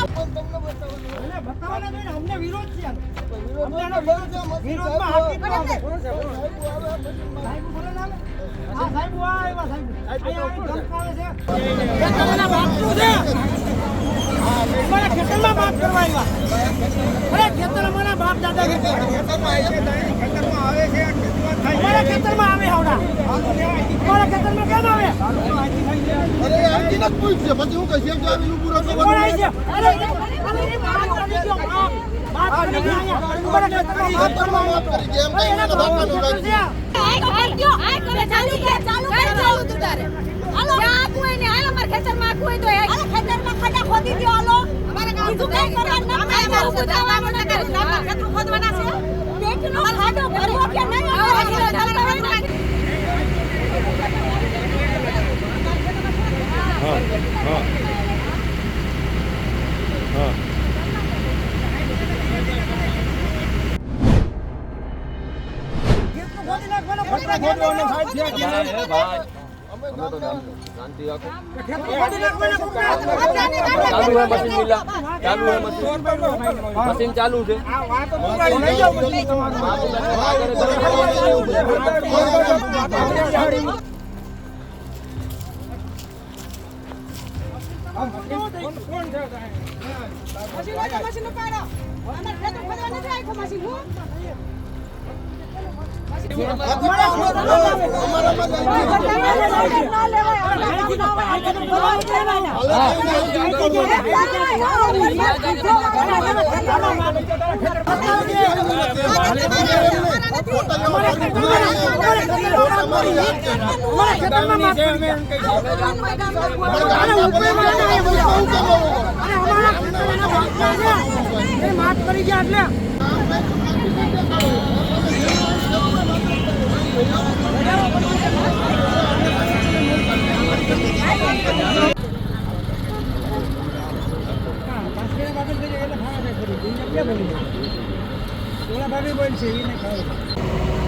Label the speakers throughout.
Speaker 1: એટલે બતાવવાના જોઈએ અમને વિરોધ છે વિરોધમાં હાકી તો
Speaker 2: આવે.
Speaker 1: આવે. સાહેબ બોલે ને હા, સાહેબ આ એવા સાહેબ. આવીને ધમકાવે છે. ખેતરના બાપનું છે. અમારા ખેતરમાં ખેતર અમારા ખેતરમાં ખેતરમાં આવે?
Speaker 2: અરે આવીને
Speaker 1: ગયો, ગયો અમારા ખેતરમાં બાપ.
Speaker 2: કરી દે એમ
Speaker 3: ખેતરમાં હોય તો હાલો ખાડા ખોદી દો અમારે ગામ બીજું કઈ કરવાનું નથી છે નથી અમારે ખેતર ખોદવાના છે પેટનો ખાડો ભરવો કે નહીં હા હા હા હોય ને
Speaker 1: ખેતનું ખોદી નાખવાનો ખોદવા ખેતરનો સાઈડ છે કે નહીં? ખેતનું
Speaker 4: મશીન ચાલુ છે.
Speaker 3: મશીન ઉપાડો અમારે ખેતર ખોદવા નથી આખો મશીન હું
Speaker 1: માફ કરી ગયા એટલે ભાભી બોલ છે એને ખાવ હાય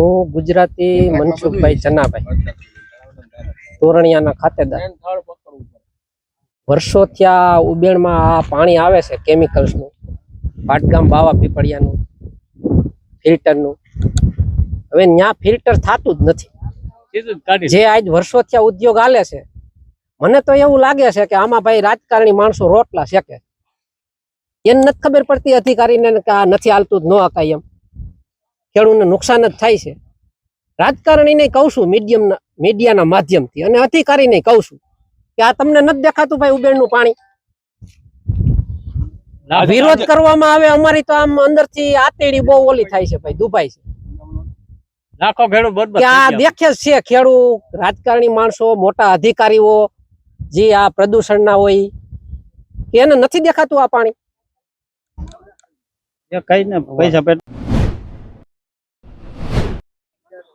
Speaker 5: હું ગુજરાતી મનસુખભાઈ ચનાભાઈ તોરણિયાના ખાતેદાર. વર્ષો થયા ઉબેણમાં આ પાણી આવે છે કેમિકલ્સનું. પાટગામ બાવા પીપળિયાનું ફિલ્ટરનું. હવે ત્યાં ફિલ્ટર થતું જ નથી. જે આજ વર્ષો થયા ઉદ્યોગ હાલે છે. મને તો એવું લાગે છે કે આમાં ભાઈ રાજકારણી માણસો રોટલા શેકે. એને નથી ખબર પડતી અધિકારીને કે આ નથી હાલતું જ ન હકાય એમ. ખેડૂતને નુકસાન જ થાય છે. રાજકારણીને કહું છું મીડિયમના મીડિયાના માધ્યમથી અને અધિકારીને કહું છું કે આ તમને નથી દેખાતું ભાઈ ઉબેરનું પાણી? વિરોધ કરવામાં આવે અમારી તો આમ અંદરથી આતેડી બહુ ઓલી થાય છે ભાઈ દુભાઈ છે.
Speaker 4: લાખો ખેડૂત બરોબર
Speaker 5: કે આ દેખે છે ખેડૂત રાજકારણી માણસો મોટા અધિકારીઓ જે આ પ્રદૂષણના હોય એને નથી દેખાતું આ પાણી?
Speaker 4: કઈ ને પૈસા પેટ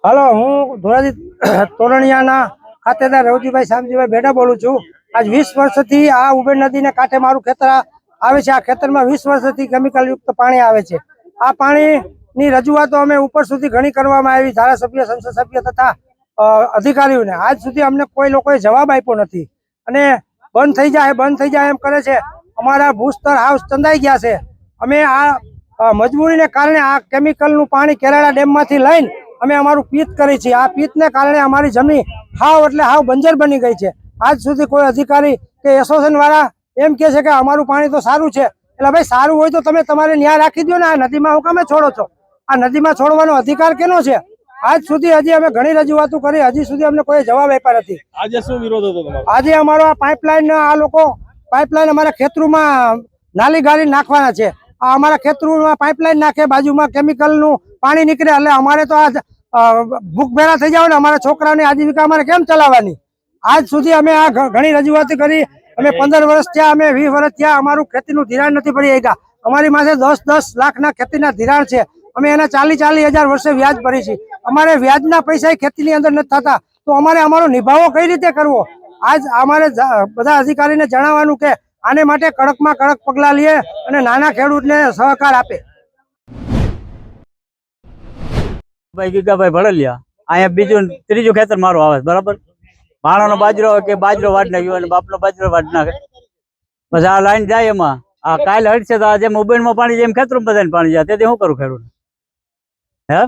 Speaker 1: હાલો, હું ધોરાજી તોરણિયાના ખાતેદાર રવજીભાઈ શામજીભાઈ ભેડા બોલું છું. આજ વીસ વર્ષથી આ ઉબેર નદીને કાંઠે મારું ખેતર આવે છે. આ ખેતરમાં વીસ વર્ષથી કેમિકલયુક્ત પાણી આવે છે. આ પાણીની રજૂઆતો અમે ઉપર સુધી ઘણી કરવામાં આવી. ધારાસભ્ય, સંસદ સભ્ય તથા અધિકારીઓને. આજ સુધી અમને કોઈ લોકોએ જવાબ આપ્યો નથી. અને બંધ થઈ જાય, બંધ થઈ જાય એમ કરે છે. અમારા ભૂસ્તર હાઉસ ચંદાઈ ગયા છે. અમે આ મજબૂરીને કારણે આ કેમિકલનું પાણી કેરાળા ડેમમાંથી લઈને અમે અમારું પિત કરી છે આ પિતને કારણે અમારી જમીન હાવ એટલે હાવ બંજર બની ગઈ છે. આજ સુધી કોઈ અધિકારી કે એસોસિએશન વાળા એમ કે છે કે અમારું પાણી તો સારું છે. એટલે ભાઈ સારું હોય તો તમે તમારે ન્યાય રાખી દો ને આ નદીમાં હું કામે છોડો છો? આ નદીમાં છોડવાનો અધિકાર કેનો છે? આજ સુધી હજી અમે ઘણી રજૂઆતો કરી હજી સુધી અમને કોઈ જવાબ આપ્યા નથી.
Speaker 4: આજે શું વિરોધ હતો તમારો?
Speaker 1: આજે અમારો આ પાઇપલાઇન આ લોકો પાઇપલાઇન અમારા ખેતરોમાં નાલી ગાળી નાખવાના છે. અમારા ખેતરોમાં પાઇપલાઇન નાખે બાજુમાં કેમિકલનું પાણી નીકળે એટલે અમારે તો આ ભૂખ ભેળા થઈ જાવ ને અમારા છોકરાઓની આજીવિકા અમારે કેમ ચલાવવાની? આજ સુધી અમે આ ઘણી રજૂઆત કરી અમે પંદર વર્ષ થયા અમે વીસ વર્ષ થયા અમારું ખેતીનું ધિરાણ નથી ભરી શક્યા. અમારી પાસે દસ દસ લાખના ખેતીના ધિરાણ છે. અમે એના ચાલી ચાલીસ હજાર વર્ષે વ્યાજ ભરી છે અમારે વ્યાજના પૈસા ખેતીની અંદર નથી થતા. તો અમારે અમારો નિભાવો કઈ રીતે કરવો? આજ અમારે બધા અધિકારીને જણાવવાનું કે આને માટે કડકમાં કડક પગલાં લઈએ અને નાના ખેડૂતને સહકાર આપે.
Speaker 6: ભાઈ ગીગાભાઈ ભળલિયા અહીંયા બીજું ત્રીજું ખેતર મારું આવે બરાબર? ભાણાનો બાજરો કે બાજરો વાડ નાખ્યો અને બાપનો બાજરો વાડ નાખે. પછી આ લાઈન જાય એમાં. આ કાલ હટશે તો આજે મોબાઈલમાં પાણી જેમ ખેતરમાં બધાને પાણી જાય. તેથી શું કરું ખેડૂત હે?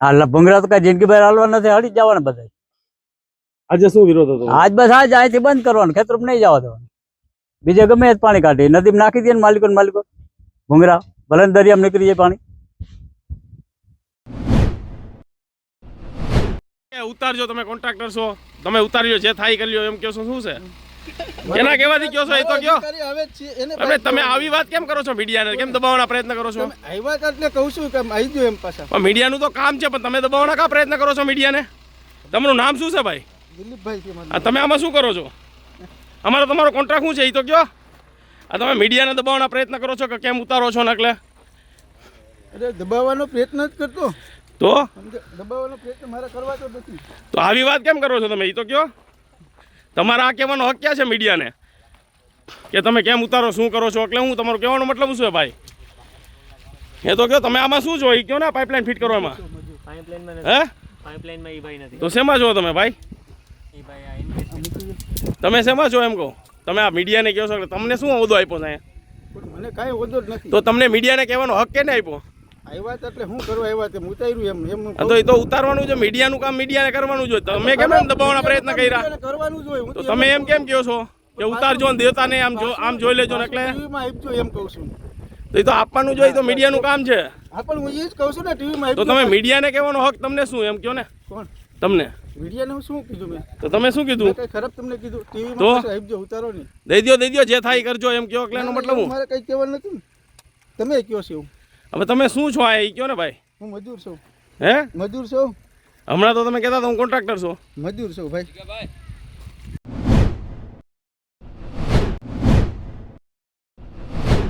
Speaker 6: આ ભૂંગરા તો કઈ જિંદગી ભર હાલવા નથી હળી જવાના બધા
Speaker 4: આજે શું વિરોધ હતો?
Speaker 6: આજ બસ આજ અહીંથી બંધ કરવાનું ખેતરમાં નહીં જવા દેવાનું. બીજે ગમે જ પાણી કાઢે. નદીમાં નાખી દે ને માલિકો ને માલિકો. ભૂંગરા ભલે દરિયામાં નીકળી જાય પાણી.
Speaker 7: ઉતારજો તમે કોન્ટ્રાક્ટર છો. તમે ઉતારજો જે થાય કરી લ્યો એમ કહો છો શું છે? એના કહેવાથી કહો છો એ તો કયો
Speaker 2: એને
Speaker 7: તમે તમે આવી વાત કેમ કરો છો મીડિયાને? કેમ દબાવવાના પ્રયત્ન કરો છો?
Speaker 2: આવ્યા એટલે કહું છું કે આવી ગયો એમ પાછા.
Speaker 7: પણ મીડિયાનું તો કામ છે પણ તમે દબાવવાના કા પ્રયત્ન કરો છો મીડિયાને? તમારું નામ શું છે ભાઈ?
Speaker 2: દિલીપભાઈ છે
Speaker 7: તમે આમાં શું કરો છો? અમારો તમારો કોન્ટ્રાક્ટ શું છે? એ તો કયો. આ તમે મીડિયાને દબાવવાના પ્રયત્ન કરો છો કે કેમ ઉતારો છો ને એટલે
Speaker 2: અરે દબાવવાનો પ્રયત્ન જ કરતો.
Speaker 7: તો?
Speaker 2: દબાવવાનો પ્રયત્ન મારે કરવા તો નથી.
Speaker 7: તો આવી વાત કેમ કરો છો તમે? એ તો કયો. તમારા આ કહેવાનો હક ક્યાં છે મીડિયાને કે તમે કેમ ઉતારો શું કરો છો? એટલે હું તમારો કહેવાનો મતલબ શું છે ભાઈ? એ તો કયો તમે આમાં શું છો? એ કયો ને પાઇપલાઇન ફિટ કરો એમાં? હે? તો શેમાં છો તમે ભાઈ? તમે શેમાં છો એમ કહો? તમે આ મીડિયાને કહો છો તમને શું હોદ્દો આપ્યો છે
Speaker 2: મને કાંઈ હોદો જ નથી.
Speaker 7: તો તમને મીડિયાને કહેવાનો હક કેને આપ્યો?
Speaker 2: આવ્યા એટલે હું કરવા આવ્યા તે ઉતાર્યું એમ એમ
Speaker 7: તો એ તો ઉતારવાનું છે મીડિયાનું કામ મીડિયાને કરવાનું જોઈએ તમે કેમ એમ દબાવવાના પ્રયત્ન કર્યા?
Speaker 2: કરવાનું જોઈએ
Speaker 7: તો તમે એમ કેમ કહો છો કે ઉતારજો ને દેતા આમ જો આમ જોઈ લેજો ને એટલે?
Speaker 2: આપજો એમ કહું છું.
Speaker 7: તો એ તો આપવાનું જોઈએ તો મીડિયાનું કામ છે.
Speaker 2: હા પણ હું એ જ કહું છું ને ટીવીમાં
Speaker 7: તો તમે મીડિયાને કહેવાનો હક તમને શું એમ કહો ને?
Speaker 2: કોણ?
Speaker 7: તમને?
Speaker 2: મીડિયાને શું કીધું મેં?
Speaker 7: તો તમે શું કીધું?
Speaker 2: કઈ ખરાબ તમને કીધું.
Speaker 7: તો?
Speaker 2: પાછા ઉતારો નહીં.
Speaker 7: દઈ દ્યો દઈ દ્યો જે થાય કરજો એમ કહો એટલે મતલબ હું?
Speaker 2: મારે કઈ કહેવાનું નથી. તમે કયો છો?
Speaker 7: હવે તમે શું છો આ એ કહો ને ભાઈ?
Speaker 2: હું મજૂર છું.
Speaker 7: હે?
Speaker 2: મજૂર છું?
Speaker 7: હમણાં તો તમે કહેતા હતા હું કોન્ટ્રાક્ટર છો.
Speaker 2: મજૂર છું ભાઈ.